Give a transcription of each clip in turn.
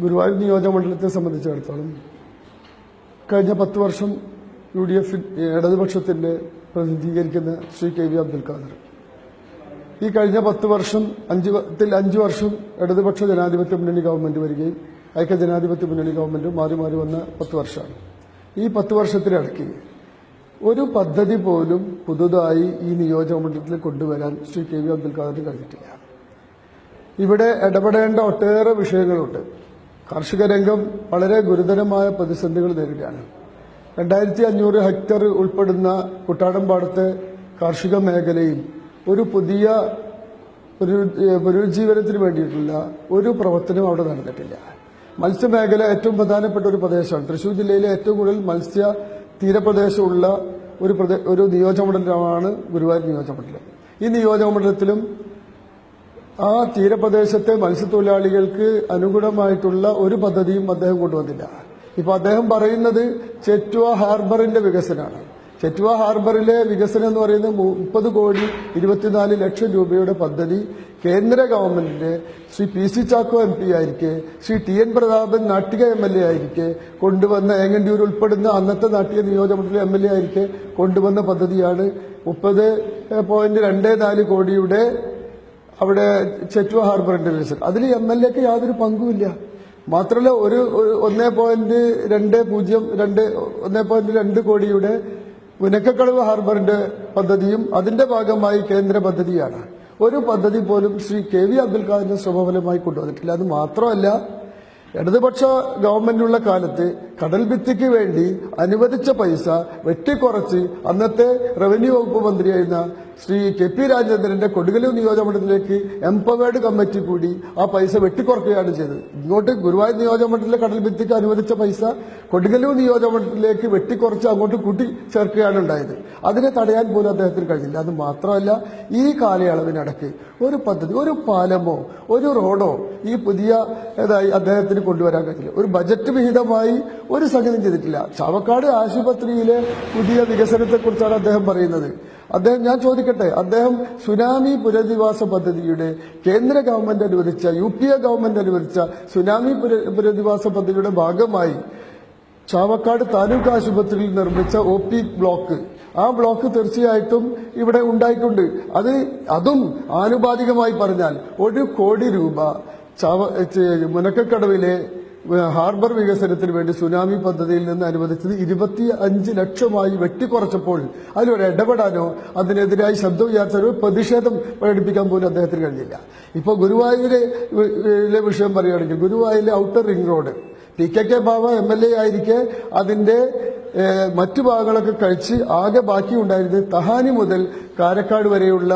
ഗുരുവായൂർ നിയോജകമണ്ഡലത്തെ സംബന്ധിച്ചിടത്തോളം കഴിഞ്ഞ പത്ത് വർഷം യു ഡി എഫ് ഇടതുപക്ഷത്തിന്റെ പ്രതിനിധീകരിക്കുന്ന ശ്രീ കെ വി അബ്ദുൽ ഖാദർ. ഈ കഴിഞ്ഞ പത്ത് വർഷം അഞ്ച് വ- അഞ്ച് വർഷം ഇടതുപക്ഷ ജനാധിപത്യ മുന്നണി ഗവൺമെന്റ് വരികയും ഐക്യ ജനാധിപത്യ മുന്നണി ഗവൺമെന്റ് മാറി മാറി വന്ന പത്ത് വർഷമാണ്. ഈ പത്ത് വർഷത്തിനിടയ്ക്ക് ഒരു പദ്ധതി പോലും പുതുതായി ഈ നിയോജകമണ്ഡലത്തിൽ കൊണ്ടുവരാൻ ശ്രീ കെ വി അബ്ദുൽ ഖാദറിന് കഴിഞ്ഞിട്ടില്ല. ഇവിടെ ഇടപെടേണ്ട ഒട്ടേറെ വിഷയങ്ങളുണ്ട്. കാർഷിക രംഗം വളരെ ഗുരുതരമായ പ്രതിസന്ധികൾ നേരിടുകയാണ്. രണ്ടായിരത്തി അഞ്ഞൂറ് ഹെക്ടർ ഉൾപ്പെടുന്ന കുട്ടാടമ്പാടത്തെ കാർഷിക മേഖലയിൽ ഒരു പുതിയ പുനരുജ്ജീവനത്തിന് വേണ്ടിയിട്ടുള്ള ഒരു പ്രവർത്തനവും അവിടെ നടന്നിട്ടില്ല. മത്സ്യമേഖല ഏറ്റവും പ്രധാനപ്പെട്ട ഒരു പ്രദേശമാണ്. തൃശൂർ ജില്ലയിലെ ഏറ്റവും കൂടുതൽ മത്സ്യ തീരപ്രദേശമുള്ള ഒരു ഒരു നിയോജകമണ്ഡലമാണ് ഗുരുവായൂർ നിയോജകമണ്ഡലം. ഈ നിയോജകമണ്ഡലത്തിലും ആ തീരപ്രദേശത്തെ മത്സ്യത്തൊഴിലാളികൾക്ക് അനുകൂലമായിട്ടുള്ള ഒരു പദ്ധതിയും അദ്ദേഹം കൊണ്ടുവന്നില്ല. ഇപ്പൊ അദ്ദേഹം പറയുന്നത് ചെറ്റുവ ഹാർബറിന്റെ വികസനമാണ് ചെറ്റുവ ഹാർബറിലെ വികസനം എന്ന് പറയുന്നത് മുപ്പത് കോടി ഇരുപത്തിനാല് ലക്ഷം രൂപയുടെ പദ്ധതി കേന്ദ്ര ഗവൺമെന്റിന്റെ Shri P C Chacko M P ആയിരിക്കെ Shri T N Prathapan Nattika M L A ആയിരിക്കെ കൊണ്ടുവന്ന ഏങ്ങണ്ടിയൂർ ഉൾപ്പെടുന്ന അന്നത്തെ നാട്ടിക നിയോജകമണ്ഡലം എം എൽ എ ആയിരിക്കെ കൊണ്ടുവന്ന പദ്ധതിയാണ് മുപ്പത് പോയിന്റ് രണ്ട് നാല് കോടിയുടെ അവിടെ ചെറ്റുവ ഹാർബറിന്റെ വികസനം അതിൽ എം എൽ എക്ക് യാതൊരു പങ്കുമില്ല. മാത്രമല്ല ഒരു ഒന്നേ പോയിന്റ് രണ്ട് പൂജ്യം രണ്ട് ഒന്നേ പോയിന്റ് രണ്ട് കോടിയുടെ മുനക്കക്കളവ് ഹാർബറിന്റെ പദ്ധതിയും അതിന്റെ ഭാഗമായി കേന്ദ്ര പദ്ധതിയാണ്. ഒരു പദ്ധതി പോലും ശ്രീ കെ വി അബ്ദുൽ ഖാദിന്റെ ശ്രമഫലമായി കൊണ്ടുവന്നിട്ടില്ല. അത് മാത്രമല്ല ഇടതുപക്ഷ ഗവൺമെന്റുള്ള കാലത്ത് കടൽ ഭിത്തിക്ക് വേണ്ടി അനുവദിച്ച പൈസ വെട്ടിക്കുറച്ച് അന്നത്തെ റവന്യൂ വകുപ്പ് മന്ത്രിയായിരുന്ന ശ്രീ കെ പി രാജേന്ദ്രന്റെ കൊടുങ്ങല്ലൂർ നിയോജകമണ്ഡലത്തിലേക്ക് എംപവേർഡ് കമ്മിറ്റി കൂടി ആ പൈസ വെട്ടിക്കുറക്കുകയാണ് ചെയ്തത്. ഇങ്ങോട്ട് ഗുരുവായൂർ നിയോജകമണ്ഡലത്തിലെ കടൽ ഭിത്തിക്ക് അനുവദിച്ച പൈസ കൊടുങ്ങല്ലൂർ നിയോജകമണ്ഡലത്തിലേക്ക് വെട്ടിക്കുറച്ച് അങ്ങോട്ട് കൂട്ടി ചേർക്കുകയാണ് ഉണ്ടായത്. അതിനെ തടയാൻ പോലും അദ്ദേഹത്തിന് കഴിഞ്ഞില്ല. അത് മാത്രമല്ല ഈ കാലയളവിനടക്ക് ഒരു പദ്ധതി ഒരു പാലമോ ഒരു റോഡോ ഈ പുതിയ ഇതായി അദ്ദേഹത്തിന് കൊണ്ടുവരാൻ കഴിഞ്ഞില്ല. ഒരു ബജറ്റ് വിഹിതമായി ഒരു സംഗതി ചെയ്തിട്ടില്ല. ചാവക്കാട് ആശുപത്രിയിലെ പുതിയ വികസനത്തെക്കുറിച്ചാണ് അദ്ദേഹം പറയുന്നത്. അദ്ദേഹം ഞാൻ ചോദിക്കട്ടെ അദ്ദേഹം സുനാമി പുനരധിവാസ പദ്ധതിയുടെ കേന്ദ്ര ഗവൺമെന്റ് അനുവദിച്ച യു പി എ ഗവൺമെന്റ് അനുവദിച്ച സുനാമി പുന- പുനരധിവാസ പദ്ധതിയുടെ ഭാഗമായി ചാവക്കാട് താലൂക്ക് ആശുപത്രിയിൽ നിർമ്മിച്ച ഒ പി ബ്ലോക്ക്. ആ ബ്ലോക്ക് തീർച്ചയായിട്ടും ഇവിടെ ഉണ്ടായിട്ടുണ്ട്. അത് അതും ആനുപാതികമായി പറഞ്ഞാൽ ഒരു കോടി രൂപ ചാവ മുനക്കക്കടവിലെ ഹാർബർ വികസനത്തിന് വേണ്ടി സുനാമി പദ്ധതിയിൽ നിന്ന് അനുവദിച്ചത് ഇരുപത്തി അഞ്ച് ലക്ഷമായി വെട്ടിക്കുറച്ചപ്പോൾ അതിലൊരു ഇടപെടാനോ അതിനെതിരായി ശബ്ദം ഉയർത്താനോ പ്രതിഷേധം പ്രകടിപ്പിക്കാൻ പോലും അദ്ദേഹത്തിന് കഴിഞ്ഞില്ല. ഇപ്പോൾ ഗുരുവായൂരിലെ വിഷയം പറയുകയാണെങ്കിൽ ഗുരുവായൂരിലെ outer ring road P K K Baba M L A ആയിരിക്കെ അതിന്റെ ഏഹ്, മറ്റു ഭാഗങ്ങളൊക്കെ കഴിച്ച് ആകെ ബാക്കി ഉണ്ടായിരുന്നത് തഹാനി മുതൽ കാരക്കാട് വരെയുള്ള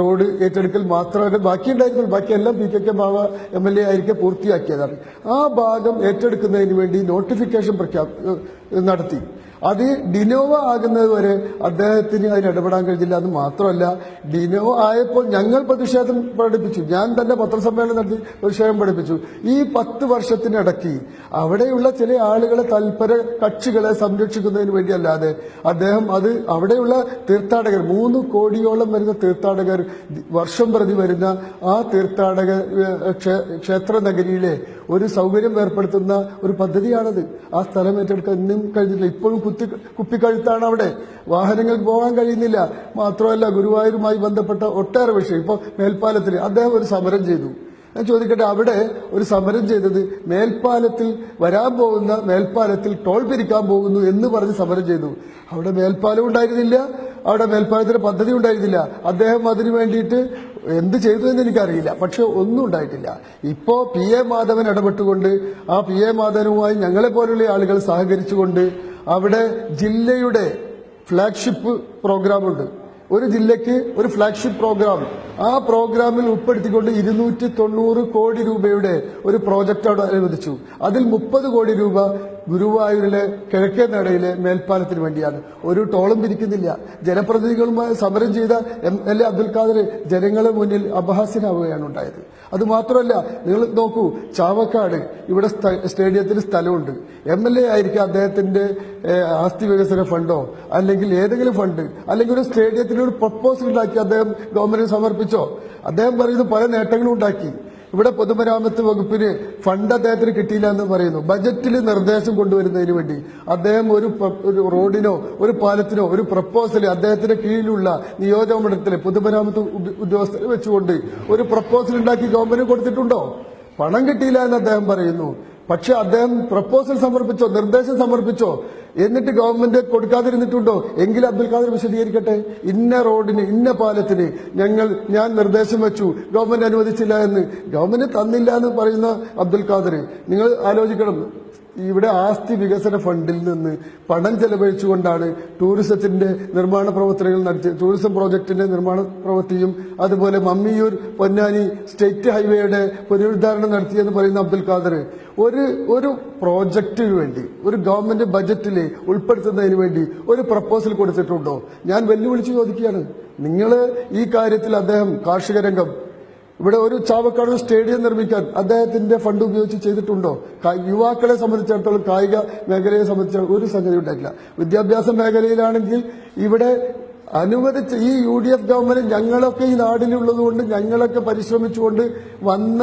റോഡ് ഏറ്റെടുക്കൽ മാത്രമല്ല ബാക്കിയുണ്ടായിരുന്നുള്ളൂ ബാക്കിയെല്ലാം P K K Baba M L A ആയിരിക്കെ പൂർത്തിയാക്കിയതാണ്. ആ ഭാഗം ഏറ്റെടുക്കുന്നതിന് വേണ്ടി നോട്ടിഫിക്കേഷൻ പ്രഖ്യാപ നടത്തി. അത് ഡിനോവ ആകുന്നത് വരെ അദ്ദേഹത്തിന് അതിന് ഇടപെടാൻ കഴിഞ്ഞില്ല. അത് മാത്രമല്ല ഡിനോവ ആയപ്പോൾ ഞങ്ങൾ പ്രതിഷേധം പഠിപ്പിച്ചു ഞാൻ തന്നെ പത്രസമ്മേളനം നടത്തി പ്രതിഷേധം പഠിപ്പിച്ചു ഈ പത്ത് വർഷത്തിനിടയ്ക്ക് അവിടെയുള്ള ചില ആളുകളെ തൽപര കക്ഷികളെ സംരക്ഷിക്കുന്നതിന് വേണ്ടിയല്ലാതെ അദ്ദേഹം അത് അവിടെയുള്ള തീർത്ഥാടകർ മൂന്ന് കോടിയോളം വരുന്ന തീർത്ഥാടകർ വർഷം പ്രതി വരുന്ന ആ തീർത്ഥാടക ക്ഷേത്ര നഗരിയിലെ ഒരു സൗകര്യം ഏർപ്പെടുത്തുന്ന ഒരു പദ്ധതിയാണത്. ആ സ്ഥലം ഏറ്റെടുക്കാൻ ഇന്നും കഴിഞ്ഞില്ല ഇപ്പോഴും കുത്തി കുപ്പിക്കഴുത്താണ് അവിടെ. വാഹനങ്ങൾക്ക് പോകാൻ കഴിയുന്നില്ല. മാത്രമല്ല ഗുരുവായൂരുമായി ബന്ധപ്പെട്ട ഒട്ടേറെ വിഷയം. ഇപ്പോൾ മേൽപ്പാലത്തിൽ അദ്ദേഹം ഒരു സമരം ചെയ്തു. ഞാൻ ചോദിക്കട്ടെ അവിടെ ഒരു സമരം ചെയ്തത് മേൽപ്പാലത്തിൽ വരാൻ പോകുന്ന മേൽപ്പാലത്തിൽ ടോൾ പിരിക്കാൻ പോകുന്നു എന്ന് പറഞ്ഞ് സമരം ചെയ്തു. അവിടെ മേൽപ്പാലം ഉണ്ടായിരുന്നില്ല. അവിടെ മേൽപ്പാലത്തിന് പദ്ധതി ഉണ്ടായിരുന്നില്ല. അദ്ദേഹം അതിനു വേണ്ടിയിട്ട് എന്ത് ചെയ്തു എന്ന് എനിക്കറിയില്ല. പക്ഷെ ഒന്നും ഉണ്ടായിട്ടില്ല. ഇപ്പോ പി എ മാധവൻ ഇടപെട്ടുകൊണ്ട് ആ പി എ മാധവനുമായി ഞങ്ങളെ പോലുള്ള ആളുകൾ സഹകരിച്ചുകൊണ്ട് അവിടെ ജില്ലയുടെ ഫ്ലാഗ്ഷിപ്പ് പ്രോഗ്രാമുണ്ട് ഒരു ജില്ലയ്ക്ക് ഒരു ഫ്ലാഗ്ഷിപ്പ് പ്രോഗ്രാം ആ പ്രോഗ്രാമിൽ ഉൾപ്പെടുത്തിക്കൊണ്ട് ഇരുന്നൂറ്റി തൊണ്ണൂറ് കോടി രൂപയുടെ ഒരു പ്രോജക്റ്റ് അവിടെ അനുവദിച്ചു. അതിൽ മുപ്പത് കോടി രൂപ ഗുരുവായൂരിലെ കിഴക്കേ നടയിലെ മേൽപ്പാലത്തിന് വേണ്ടിയാണ്. ഒരു ടോളും പിരിക്കുന്നില്ല. ജനപ്രതിനിധികളുമായി സമരം ചെയ്ത M L A Abdul Khader ജനങ്ങളെ മുന്നിൽ അപഹാസ്യനാവുകയാണ് ഉണ്ടായത്. അത് മാത്രമല്ല നിങ്ങൾ നോക്കൂ ചാവക്കാട് ഇവിടെ സ്റ്റേഡിയത്തിൽ സ്ഥലമുണ്ട്. എം എൽ എ ആയിരിക്കും അദ്ദേഹത്തിന്റെ ആസ്തി വികസന ഫണ്ടോ അല്ലെങ്കിൽ ഏതെങ്കിലും ഫണ്ട് അല്ലെങ്കിൽ ഒരു സ്റ്റേഡിയത്തിന് ഒരു പ്രപ്പോസൽ ഉണ്ടാക്കി അദ്ദേഹം ഗവൺമെന്റിന് സമർപ്പിച്ചോ? അദ്ദേഹം പറയുന്നത് പല നേട്ടങ്ങളും ഉണ്ടാക്കി. ഇവിടെ പൊതുമരാമത്ത് വകുപ്പിന് ഫണ്ട് അദ്ദേഹത്തിന് കിട്ടിയില്ല എന്ന് പറയുന്നു. ബജറ്റിൽ നിർദ്ദേശം കൊണ്ടുവരുന്നതിന് വേണ്ടി അദ്ദേഹം ഒരു റോഡിനോ ഒരു പാലത്തിനോ ഒരു പ്രപ്പോസൽ അദ്ദേഹത്തിന്റെ കീഴിലുള്ള നിയോജക മണ്ഡലത്തിലെ പൊതുമരാമത്ത് ഉദ്യ- ഉദ്യോഗസ്ഥരെ വെച്ചുകൊണ്ട് ഒരു പ്രപ്പോസൽ ഉണ്ടാക്കി ഗവൺമെന്റ് കൊടുത്തിട്ടുണ്ടോ? പണം കിട്ടിയില്ല എന്ന് അദ്ദേഹം പറയുന്നു. പക്ഷെ അദ്ദേഹം പ്രപ്പോസൽ സമർപ്പിച്ചോ നിർദ്ദേശം സമർപ്പിച്ചോ എന്നിട്ട് ഗവൺമെന്റ് കൊടുക്കാതിരുന്നിട്ടുണ്ടോ? എങ്കിൽ അബ്ദുൽ ഖാദർ വിശദീകരിക്കട്ടെ. ഇന്ന റോഡിന് ഇന്ന പാലത്തിന് ഞങ്ങൾ ഞാൻ നിർദ്ദേശം വെച്ചു. ഗവൺമെന്റ് അനുവദിച്ചില്ല എന്ന്. ഗവൺമെന്റ് തന്നില്ല എന്ന് പറയുന്ന അബ്ദുൽ ഖാദർ. നിങ്ങൾ ആലോചിക്കണം. ഇവിടെ ആസ്തി വികസന ഫണ്ടിൽ നിന്ന് പണം ചെലവഴിച്ചുകൊണ്ടാണ് ടൂറിസത്തിന്റെ നിർമ്മാണ പ്രവർത്തനങ്ങൾ നടത്തി ടൂറിസം പ്രോജക്ടിന്റെ നിർമ്മാണ പ്രവൃത്തിയും അതുപോലെ മമ്മിയൂർ പൊന്നാനി സ്റ്റേറ്റ് ഹൈവേയുടെ പുനരുദ്ധാരണം നടത്തിയെന്ന് പറയുന്ന അബ്ദുൽ ഖാദർ ഒരു ഒരു പ്രോജക്റ്റിന് വേണ്ടി ഒരു ഗവൺമെന്റ് ബജറ്റിൽ ഉൾപ്പെടുത്തുന്നതിന് വേണ്ടി ഒരു പ്രപ്പോസൽ കൊടുത്തിട്ടുണ്ടോ? ഞാൻ വെല്ലുവിളിച്ച് ചോദിക്കുകയാണ്. നിങ്ങൾ ഈ കാര്യത്തിൽ അദ്ദേഹം കാർഷിക രംഗം ഇവിടെ ഒരു ചാവക്കാട് സ്റ്റേഡിയം നിർമ്മിക്കാൻ അദ്ദേഹത്തിന്റെ ഫണ്ട് ഉപയോഗിച്ച് ചെയ്തിട്ടുണ്ടോ? യുവാക്കളെ സംബന്ധിച്ചിടത്തോളം കായിക മേഖലയെ സംബന്ധിച്ച ഒരു സംഗതി ഉണ്ടായിട്ടില്ല. വിദ്യാഭ്യാസ മേഖലയിലാണെങ്കിൽ ഇവിടെ അനുവദിച്ച ഈ യു ഡി എഫ് ഗവൺമെന്റ് ഞങ്ങളൊക്കെ ഈ നാടിലുള്ളത് കൊണ്ട് ഞങ്ങളൊക്കെ പരിശ്രമിച്ചുകൊണ്ട് വന്ന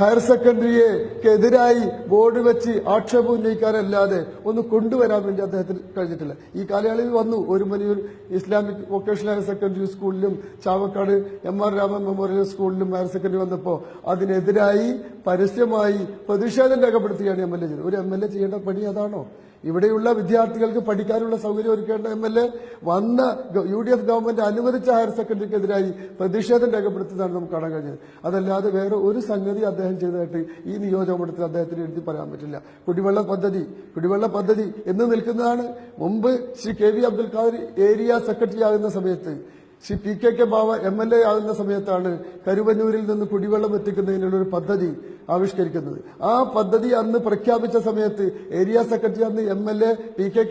ഹയർ സെക്കൻഡറിയെ എതിരായി ബോർഡ് വെച്ച് ആക്ഷേപം ഉന്നയിക്കാനല്ലാതെ ഒന്ന് കൊണ്ടുവരാൻ വേണ്ടി അദ്ദേഹത്തിന് കഴിഞ്ഞിട്ടില്ല. ഈ കാലയളവിൽ വന്നു ഒരു Maniyoor Islamic vocational higher secondary സ്കൂളിലും Chavakkad M R Raman memorial സ്കൂളിലും ഹയർ സെക്കൻഡറി വന്നപ്പോൾ അതിനെതിരായി പരസ്യമായി പ്രതിഷേധം രേഖപ്പെടുത്തുകയാണ് എം എൽ എ ചെയ്തത്. ഒരു എം എൽ എ ചെയ്യേണ്ട പണി അതാണോ? ഇവിടെയുള്ള വിദ്യാർത്ഥികൾക്ക് പഠിക്കാനുള്ള സൗകര്യം ഒരുക്കേണ്ട എം എൽ എ. വന്ന യു ഡി എഫ് ഗവൺമെന്റ് അനുവദിച്ച ഹയർ സെക്കൻഡറിക്കെതിരായി പ്രതിഷേധം രേഖപ്പെടുത്തുന്നതാണ് നമുക്ക് കാണാൻ കഴിഞ്ഞത്. അതല്ലാതെ വേറെ ഒരു സംഗതി അദ്ദേഹം ചെയ്തതായിട്ട് ഈ നിയോജകമണ്ഡലത്തിൽ അദ്ദേഹത്തിന് എഴുതി പറയാൻ പറ്റില്ല. കുടിവെള്ള പദ്ധതി കുടിവെള്ള പദ്ധതി എന്ന് നിൽക്കുന്നതാണ്. മുമ്പ് Shri K V Abdul Khader area secretary ആകുന്ന സമയത്ത് Shri P K K Bava M L A ആകുന്ന സമയത്താണ് കരുവന്നൂരിൽ നിന്ന് കുടിവെള്ളം എത്തിക്കുന്നതിനുള്ള ഒരു പദ്ധതി ആവിഷ്കരിക്കുന്നത്. ആ പദ്ധതി അന്ന് പ്രഖ്യാപിച്ച സമയത്ത് ഏരിയ സെക്രട്ടറി അന്ന് M L A P K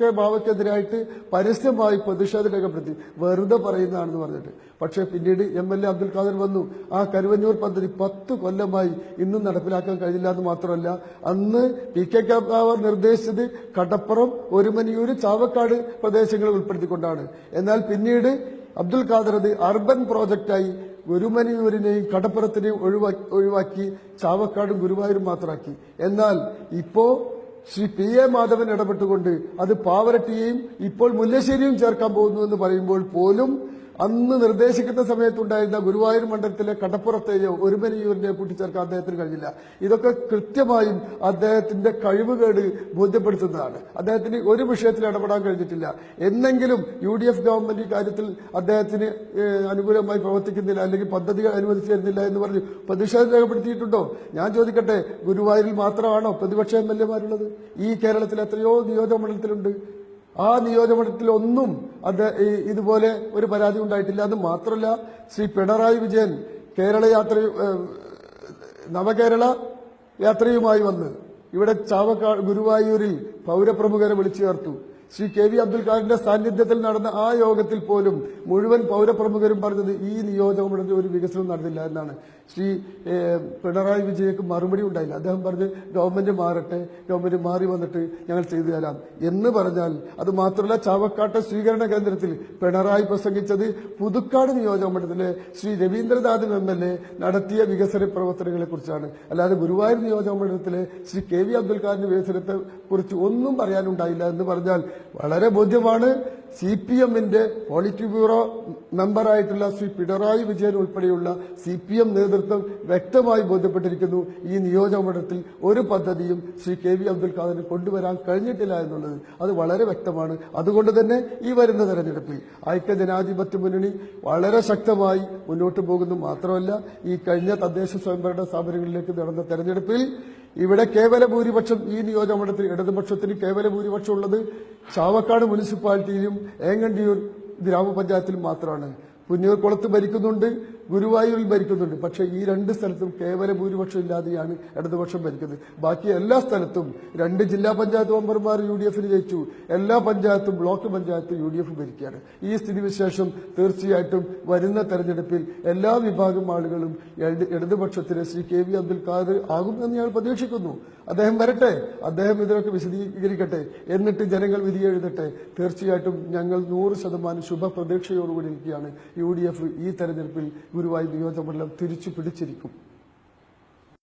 K ബാവയ്ക്കെതിരായിട്ട് പരസ്യമായി പ്രതിഷേധം രേഖപ്പെടുത്തി. വെറുതെ പറയുന്നതാണെന്ന് പറഞ്ഞിട്ട്. പക്ഷേ പിന്നീട് M L A Abdul Khader വന്നു. ആ കരുവന്നൂർ പദ്ധതി പത്ത് കൊല്ലമായി ഇന്നും നടപ്പിലാക്കാൻ കഴിഞ്ഞില്ല എന്ന് മാത്രമല്ല അന്ന് പി കെ കെ ബാവ നിർദ്ദേശിച്ചത് കടപ്പുറം ഒരുമനിയൂർ ചാവക്കാട് പ്രദേശങ്ങൾ ഉൾപ്പെടുത്തിക്കൊണ്ടാണ്. എന്നാൽ പിന്നീട് അബ്ദുൽ ഖാദർ അത് അർബൻ പ്രോജക്റ്റായി ഗുരുമനിയൂരിനെയും കടപ്പുറത്തിനെയും ഒഴിവാക്കി ഒഴിവാക്കി ചാവക്കാടും ഗുരുവായൂരും മാത്രമാക്കി. എന്നാൽ ഇപ്പോ ശ്രീ പി എ മാധവൻ ഇടപെട്ടുകൊണ്ട് അത് പാവരട്ടിയെയും ഇപ്പോൾ മുല്ലശ്ശേരിയും ചേർക്കാൻ പോകുന്നു എന്ന് പറയുമ്പോൾ പോലും അന്ന് നിർദ്ദേശിക്കുന്ന സമയത്തുണ്ടായിരുന്ന ഗുരുവായൂർ മണ്ഡലത്തിലെ കടപ്പുറത്തെയോ ഒരുമനിയൂരിനെയോ കൂട്ടിച്ചേർക്കാൻ അദ്ദേഹത്തിന് കഴിഞ്ഞില്ല. ഇതൊക്കെ കൃത്യമായും അദ്ദേഹത്തിന്റെ കഴിവുകേട് ബോധ്യപ്പെടുത്തുന്നതാണ്. അദ്ദേഹത്തിന് ഒരു വിഷയത്തിൽ ഇടപെടാൻ കഴിഞ്ഞിട്ടില്ല. എന്നെങ്കിലും യു ഡി എഫ് ഗവൺമെന്റ് കാര്യത്തിൽ അദ്ദേഹത്തിന് അനുകൂലമായി പ്രവർത്തിക്കുന്നില്ല അല്ലെങ്കിൽ പദ്ധതികൾ അനുവദിച്ചു തരുന്നില്ല എന്ന് പറഞ്ഞ് പ്രതിഷേധം രേഖപ്പെടുത്തിയിട്ടുണ്ടോ? ഞാൻ ചോദിക്കട്ടെ ഗുരുവായൂരിൽ മാത്രമാണോ പ്രതിപക്ഷ എം എൽ എമാരുള്ളത് ഈ കേരളത്തിൽ എത്രയോ നിയോജകമണ്ഡലത്തിലുണ്ട് ആ നിയോജകമണ്ഡലത്തിൽ ഒന്നും അത് ഇതുപോലെ ഒരു പരാതി ഉണ്ടായിട്ടില്ല. അത് മാത്രമല്ല ശ്രീ പിണറായി വിജയൻ കേരള യാത്ര നവകേരള യാത്രയുമായി വന്ന് ഇവിടെ ചാവക്കാട് ഗുരുവായൂരിൽ പൗരപ്രമുഖരെ വിളിച്ചു ചേർത്തു. ശ്രീ കെ വി അബ്ദുൽ ഖാദറിന്റെ സാന്നിധ്യത്തിൽ നടന്ന ആ യോഗത്തിൽ പോലും മുഴുവൻ പൗരപ്രമുഖരും പറഞ്ഞത് ഈ നിയോജകമണ്ഡലത്തിൽ ഒരു വികസനം നടന്നില്ല എന്നാണ്. ശ്രീ പിണറായി വിജയക്ക് മറുപടി ഉണ്ടായില്ല. അദ്ദേഹം പറഞ്ഞ് ഗവൺമെന്റ് മാറട്ടെ ഗവൺമെന്റ് മാറി വന്നിട്ട് ഞങ്ങൾ ചെയ്തു തരാം. എന്ന് പറഞ്ഞാൽ അത് മാത്രമല്ല ചാവക്കാട്ടെ സ്വീകരണ കേന്ദ്രത്തിൽ പിണറായി പ്രസംഗിച്ചത് Puthukkad നിയോജകമണ്ഡലത്തിലെ Shri Raveendranathan M L A നടത്തിയ വികസന പ്രവർത്തനങ്ങളെ കുറിച്ചാണ്. അല്ലാതെ ഗുരുവായൂർ നിയോജകമണ്ഡലത്തിലെ ശ്രീ കെ വി അബ്ദുൽ ഖാദിന്റെ വികസനത്തെ കുറിച്ച് ഒന്നും പറയാനുണ്ടായില്ല എന്ന് പറഞ്ഞാൽ വളരെ ബോധ്യമാണ് സി പി എമ്മിന്റെ പോളിറ്റ് ബ്യൂറോ മെമ്പറായിട്ടുള്ള ശ്രീ പിണറായി വിജയൻ ഉൾപ്പെടെയുള്ള സി പി എം നേതൃത്വം വ്യക്തമായി ബോധ്യപ്പെട്ടിരിക്കുന്നു ഈ നിയോജകമണ്ഡലത്തിൽ ഒരു പദ്ധതിയും ശ്രീ കെ വി അബ്ദുൽ ഖാദറിന് കൊണ്ടുവരാൻ കഴിഞ്ഞിട്ടില്ല എന്നുള്ളത്. അത് വളരെ വ്യക്തമാണ്. അതുകൊണ്ട് തന്നെ ഈ വരുന്ന തെരഞ്ഞെടുപ്പിൽ ഐക്യ ജനാധിപത്യ മുന്നണി വളരെ ശക്തമായി മുന്നോട്ട് പോകുന്നു. മാത്രമല്ല ഈ കഴിഞ്ഞ തദ്ദേശ സ്വയംഭരണ സ്ഥാപനങ്ങളിലേക്ക് നടന്ന തെരഞ്ഞെടുപ്പിൽ ഇവിടെ കേവല ഭൂരിപക്ഷം ഈ നിയോജകമണ്ഡലത്തിൽ ഇടതുപക്ഷത്തിന് കേവല ഭൂരിപക്ഷം ഉള്ളത് ചാവക്കാട് മുനിസിപ്പാലിറ്റിയിലും ഏങ്ങണ്ടിയൂർ ഗ്രാമപഞ്ചായത്തിലും മാത്രമാണ്. പുന്നൂർ കുളത്ത് ഭരിക്കുന്നുണ്ട്. ഗുരുവായൂരിൽ ഭരിക്കുന്നുണ്ട്. പക്ഷേ ഈ രണ്ട് സ്ഥലത്തും കേവല ഭൂരിപക്ഷം ഇല്ലാതെയാണ് ഇടതുപക്ഷം ഭരിക്കുന്നത്. ബാക്കി എല്ലാ സ്ഥലത്തും രണ്ട് ജില്ലാ പഞ്ചായത്ത് മെമ്പർമാർ യു ഡി എഫിന് ജയിച്ചു. എല്ലാ പഞ്ചായത്തും ബ്ലോക്ക് പഞ്ചായത്തും യു ഡി എഫ് ഭരിക്കുകയാണ്. ഈ സ്ഥിതിവിശേഷം തീർച്ചയായിട്ടും വരുന്ന തെരഞ്ഞെടുപ്പിൽ എല്ലാ വിഭാഗം ആളുകളും ഇട- ഇടതുപക്ഷത്തിന് ശ്രീ കെ വി അബ്ദുൽ ഖാദർ എന്ന് ഞങ്ങൾ പ്രതീക്ഷിക്കുന്നു. അദ്ദേഹം വരട്ടെ. അദ്ദേഹം ഇതിനൊക്കെ വിശദീകരിക്കട്ടെ. എന്നിട്ട് ജനങ്ങൾ വിധി എഴുതട്ടെ. തീർച്ചയായിട്ടും ഞങ്ങൾ നൂറ് ശതമാനം ശുഭപ്രതീക്ഷയോടുകൂടി ഇരിക്കുകയാണ് യു ഡി എഫ് ഈ തെരഞ്ഞെടുപ്പിൽ ഗുരുവായൂർ നിയോജകമണ്ഡലം തിരിച്ചു പിടിച്ചിരിക്കും.